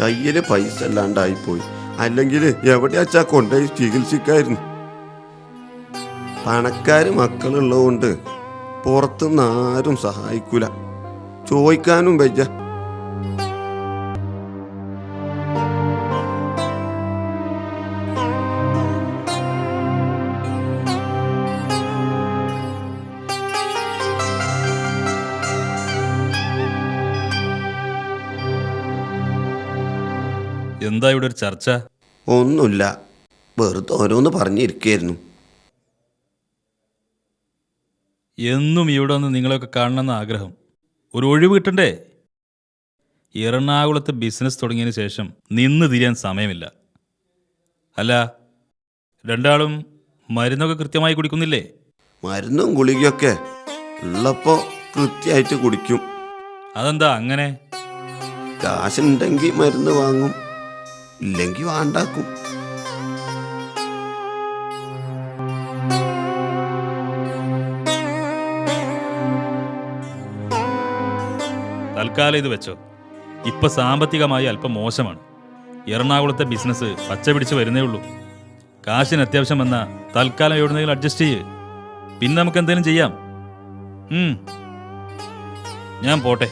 കയ്യിൽ പൈസ അല്ലാണ്ടായിപ്പോയി അല്ലെങ്കിൽ എവിടെ അച്ഛാ കൊണ്ടുപോയി ചികിത്സിക്കായിരുന്നു? പണക്കാര് മക്കളുള്ളതുകൊണ്ട് പുറത്തുനിന്ന് ആരും സഹായിക്കൂല. ചോദിക്കാനും വയ്യ. എന്താ ഇവിടെ ഒരു ചർച്ച? ഒന്നുമില്ല. വെറുതെ ഓരോന്ന് പറഞ്ഞിരിക്കായിരുന്നു. എന്നും ഇവിടെ വന്ന് നിങ്ങളെയൊക്കെ കാണണമെന്ന് ആഗ്രഹം. ഒരു ഒഴിവ് കിട്ടണ്ടേ? എറണാകുളത്ത് ബിസിനസ് തുടങ്ങിയതിന് ശേഷം നിന്ന് തിരിയാൻ സമയമില്ല. അല്ല രണ്ടാളും മരുന്നൊക്കെ കൃത്യമായി കുടിക്കുന്നില്ലേ? മരുന്നും ഗുളികയൊക്കെ ഉള്ളപ്പോ കൃത്യമായിട്ട് കുടിക്കും. അതെന്താ അങ്ങനെ? കാശുണ്ടെങ്കിൽ മരുന്ന് വാങ്ങും. ഇല്ലെങ്കിൽ വാണ്ടാക്കും. തൽക്കാലം ഇത് വെച്ചോ. ഇപ്പൊ സാമ്പത്തികമായി അല്പം മോശമാണ്. എറണാകുളത്തെ ബിസിനസ് പച്ച പിടിച്ച് വരുന്നേ ഉള്ളൂ. കാശിന് അത്യാവശ്യം വന്ന തൽക്കാലം എവിടുന്നെങ്കിലും അഡ്ജസ്റ്റ് ചെയ്യ്. പിന്നെ നമുക്ക് എന്തെങ്കിലും ചെയ്യാം. ഞാൻ പോട്ടെ.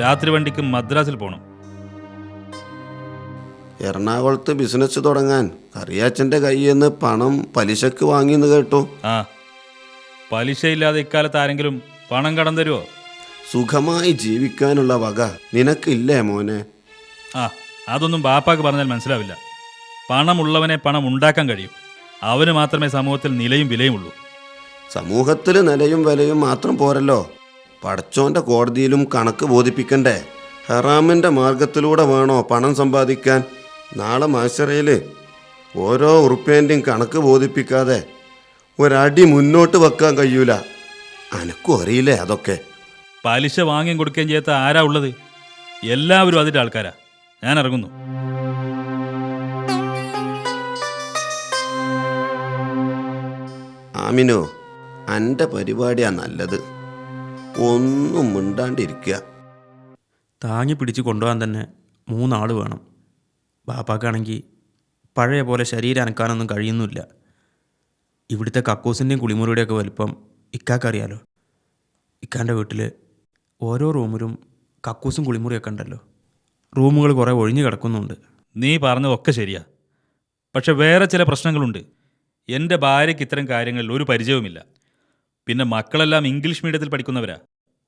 രാത്രി വണ്ടിക്ക് മദ്രാസിൽ പോകണം എറണാകുളത്ത് ബിസിനസ് തുടങ്ങാൻ. കറിയാച്ചന്റെ കയ്യിൽ നിന്ന് പണം പലിശക്ക് വാങ്ങിയെന്ന് കേട്ടു. ആ. പലിശയില്ലാതെ ഇക്കാലത്ത് ആരെങ്കിലും പണം കടം തരുമോ സുഖമായി ജീവിക്കാനുള്ള വക നിനക്കില്ലേ മോനെ? ആ അതൊന്നും ബാപ്പാക്ക് പറഞ്ഞാൽ മനസ്സിലാവില്ല. പണമുള്ളവനെ പണം ഉണ്ടാക്കാൻ കഴിയും. അവന് മാത്രമേ സമൂഹത്തിൽ നിലയും വിലയും ഉള്ളൂ. സമൂഹത്തിൽ നിലയും വിലയും മാത്രം പോരല്ലോ. പടച്ചോന്റെ കോടതിയിലും കണക്ക് ബോധിപ്പിക്കണ്ടേ. ഹറാമിന്റെ മാർഗത്തിലൂടെ വേണോ പണം സമ്പാദിക്കാൻ? നാളെ മാശറയിൽ ഓരോ ഉറുപ്പേന്റെയും കണക്ക് ബോധിപ്പിക്കാതെ ഒരടി മുന്നോട്ട് വെക്കാൻ കഴിയൂല. അനക്കും അറിയില്ലേ അതൊക്കെ? പലിശ വാങ്ങിയും കൊടുക്കുകയും ചെയ്യാത്ത ആരാ ഉള്ളത്? എല്ലാവരും അതിന്റെ ആൾക്കാരാ. ഞാൻ ഇറങ്ങുന്നു. ആമിനോ എന്റെ പരിപാടിയാ നല്ലത്. ഒന്നും മിണ്ടാണ്ടിരിക്കുക താങ്ങി പിടിച്ച് കൊണ്ടുപോകാൻ തന്നെ മൂന്നാൾ വേണം. ബാപ്പാക്കാണെങ്കിൽ പഴയ പോലെ ശരീരം അനക്കാനൊന്നും കഴിയുന്നില്ല. ഇവിടുത്തെ കക്കൂസിന്റെയും കുളിമുറിയുടെയൊക്കെ വലിപ്പം ഇക്കാക്കറിയാലോ? ഇക്കാന്റെ വീട്ടിൽ ഓരോ റൂമിലും കക്കൂസും കുളിമുറിയൊക്കെ ഉണ്ടല്ലോ. റൂമുകൾ കുറേ ഒഴിഞ്ഞു കിടക്കുന്നുണ്ട്. നീ പറഞ്ഞതൊക്കെ ശരിയാ. പക്ഷെ വേറെ ചില പ്രശ്നങ്ങളുണ്ട്. എന്റെ ഭാര്യയ്ക്ക് ഇത്തരം കാര്യങ്ങളിൽ ഒരു പരിചയവുമില്ല. പിന്നെ മക്കളെല്ലാം ഇംഗ്ലീഷ് മീഡിയത്തിൽ പഠിക്കുന്നവരാ.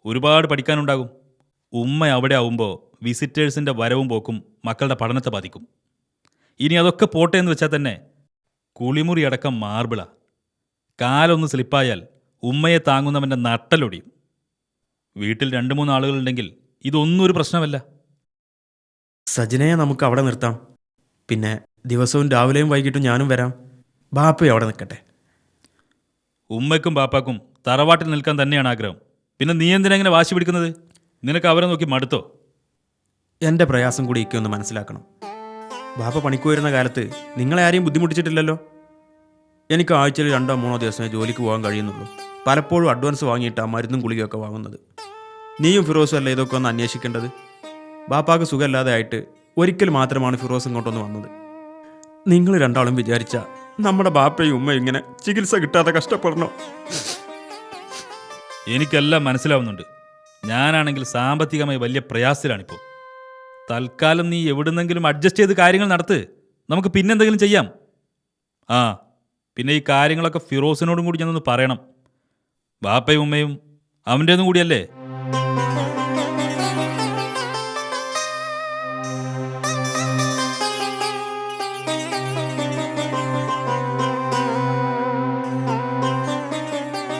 ഒരുപാട് പഠിക്കാനുണ്ടാകും. ഉമ്മ അവിടെ ആവുമ്പോൾ വിസിറ്റേഴ്സിന്റെ വരവും പോക്കും മക്കളുടെ പഠനത്തെ ബാധിക്കും. ഇനി അതൊക്കെ പോട്ടെ എന്ന് വെച്ചാൽ തന്നെ കുളിമുറി അടക്കം മാർബിള. കാലൊന്ന് സ്ലിപ്പായാൽ ഉമ്മയെ താങ്ങുന്നവന്റെ നട്ടലൊടിയും. വീട്ടിൽ രണ്ട് മൂന്ന് ആളുകളുണ്ടെങ്കിൽ ഇതൊന്നും ഒരു പ്രശ്നമല്ല. സജനയെ നമുക്ക് അവിടെ നിർത്താം. പിന്നെ ദിവസവും രാവിലെയും വൈകിട്ടും ഞാനും വരാം. ബാപ്പയും അവിടെ നിൽക്കട്ടെ. ഉമ്മയ്ക്കും ബാപ്പാക്കും തറവാട്ടിൽ നിൽക്കാൻ തന്നെയാണ് ആഗ്രഹം. പിന്നെ നീ എന്തിനെങ്ങനെ വാശി പിടിക്കുന്നത്? നിനക്ക് അവരെ നോക്കി മടുത്തോ? എന്റെ പ്രയാസം കൂടി ഇക്കൊന്ന് മനസ്സിലാക്കണം. ബാപ്പ പണിക്ക് വരുന്ന കാലത്ത് നിങ്ങളെ ആരെയും ബുദ്ധിമുട്ടിച്ചിട്ടില്ലല്ലോ? എനിക്ക് ആഴ്ചയിൽ രണ്ടോ മൂന്നോ ദിവസമേ ജോലിക്ക് പോകാൻ കഴിയുന്നുള്ളൂ. പലപ്പോഴും അഡ്വാൻസ് വാങ്ങിയിട്ടാണ് മരുന്നും ഗുളികയൊക്കെ വാങ്ങുന്നത്. നീയും ഫിറോസും അല്ല ഇതൊക്കെ ഒന്ന് അന്വേഷിക്കേണ്ടത്? ബാപ്പാക്ക് സുഖമില്ലാതെ ആയിട്ട് ഒരിക്കൽ മാത്രമാണ് ഫിറോസ് ഇങ്ങോട്ടൊന്ന് വന്നത്. നിങ്ങൾ രണ്ടാളും വിചാരിച്ച നമ്മുടെ ബാപ്പയും ഉമ്മയും ഇങ്ങനെ ചികിത്സ കിട്ടാതെ കഷ്ടപ്പെടണോ? എനിക്കെല്ലാം മനസ്സിലാവുന്നുണ്ട്. ഞാനാണെങ്കിൽ സാമ്പത്തികമായി വലിയ പ്രയാസത്തിലാണിപ്പോൾ തൽക്കാലം നീ എവിടുന്നെങ്കിലും അഡ്ജസ്റ്റ് ചെയ്ത് കാര്യങ്ങൾ നടത്ത്. നമുക്ക് പിന്നെന്തെങ്കിലും ചെയ്യാം. ആ പിന്നെ ഈ കാര്യങ്ങളൊക്കെ ഫിറോസിനോടും കൂടി ഞാനൊന്ന് പറയണം. ബാപ്പയും ഉമ്മയും അവന്റേതും കൂടിയല്ലേ?